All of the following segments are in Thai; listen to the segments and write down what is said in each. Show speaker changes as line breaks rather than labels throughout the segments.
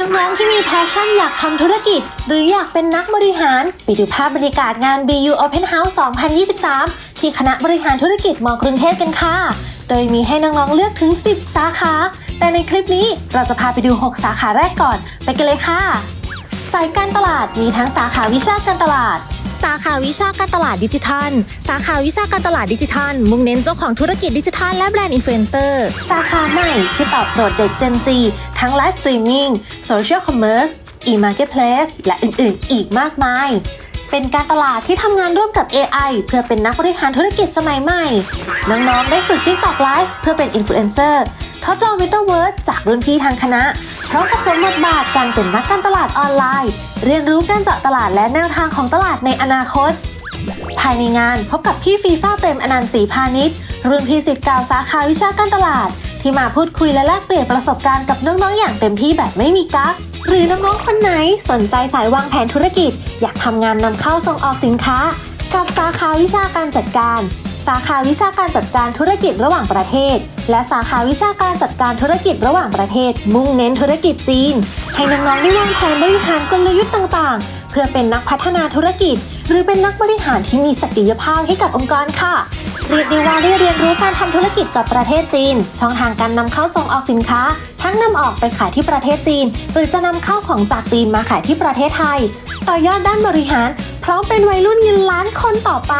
น้องๆที่มีแพชชั่นอยากทำธุรกิจ หรืออยากเป็นนักบริหาร ไปดูภาพบรรยากาศงาน BU Open House 2023 ที่คณะบริหารธุรกิจมกรุงเทพกันค่ะ โดยมีให้น้องๆเลือกถึง 10 สาขา แต่ในคลิปนี้เราจะพาไปดู 6 สาขาแรกก่อน ไปกันเลยค่ะ สายการตลาดมีทั้งสาขาวิชาการตลาดสาขาวิชาการตลาดดิจิทัล สาขาวิชาการตลาดดิจิทัล มุ่งเน้นเจ้าของธุรกิจดิจิทัลและแบรนด์อินฟลูเอนเซอร์ สาขาใหม่ที่ตอบโจทย์เด็ก Gen Z ทั้งไลฟ์สตรีมมิ่ง Social Commerce e-marketplace และอื่นๆ อีกมากมาย เป็นการตลาดที่ทำงานร่วมกับ AI เพื่อเป็นนักบริหารธุรกิจสมัยใหม่ น้องๆ ได้ฝึก TikTok Live เพื่อเป็นอินฟลูเอนเซอร์ทดลอง Metaverse จากรุ่นพี่ทางคณะ พร้อมกับสวมบทบาทการเป็นนักการตลาดออนไลน์ เรียนรู้การเจาะตลาดและแนวทางของตลาดในอนาคต ภายในงานพบกับพี่ฟีฟ้าเปรมอนันต์ศรีพาณิชย์รุ่นพี่สิทธิ์เก่าสาขาวิชาการตลาด ที่มาพูดคุยและแลกเปลี่ยนประสบการณ์กับน้องๆ อย่างเต็มที่แบบไม่มีกั๊กหรือน้องๆ คนไหนสนใจสายวางแผนธุรกิจ อยากทำงานนำเข้าส่งออกสินค้า กับสาขาวิชาการจัดการ สาขาวิชาการจัดการธุรกิจระหว่างประเทศ และสาขาวิชาการจัดการธุรกิจระหว่างประเทศ มุ่งเน้นธุรกิจจีน ให้น้องๆได้วางแผนบริหารกลยุทธ์ต่างๆ พื่อเป็นนักพัฒนาธุรกิจ หรือเป็นนักบริหารที่มีศักยภาพให้กับองค์กรค่ะ เรียกได้ว่าได้เรียนรู้การทำธุรกิจกับประเทศจีน ช่องทางการนำเข้าส่งออกสินค้า ทั้งนำออกไปขายที่ประเทศจีน หรือจะนำเข้าของจากจีนมาขายที่ประเทศไทย ต่อยอดด้านบริหาร พร้อมเป็นวัยรุ่นเงินล้านคนต่อไป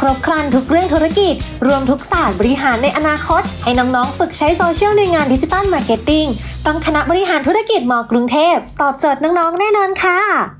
ครบครันทุกเรื่องธุรกิจ รวมทุกศาสตร์บริหารในอนาคต ให้น้องๆ ฝึกใช้โซเชียลในงานดิจิตอลมาร์เก็ตติ้งต้องคณะบริหารธุรกิจมกรุงเทพ ตอบโจทย์น้องๆ แน่นอนค่ะ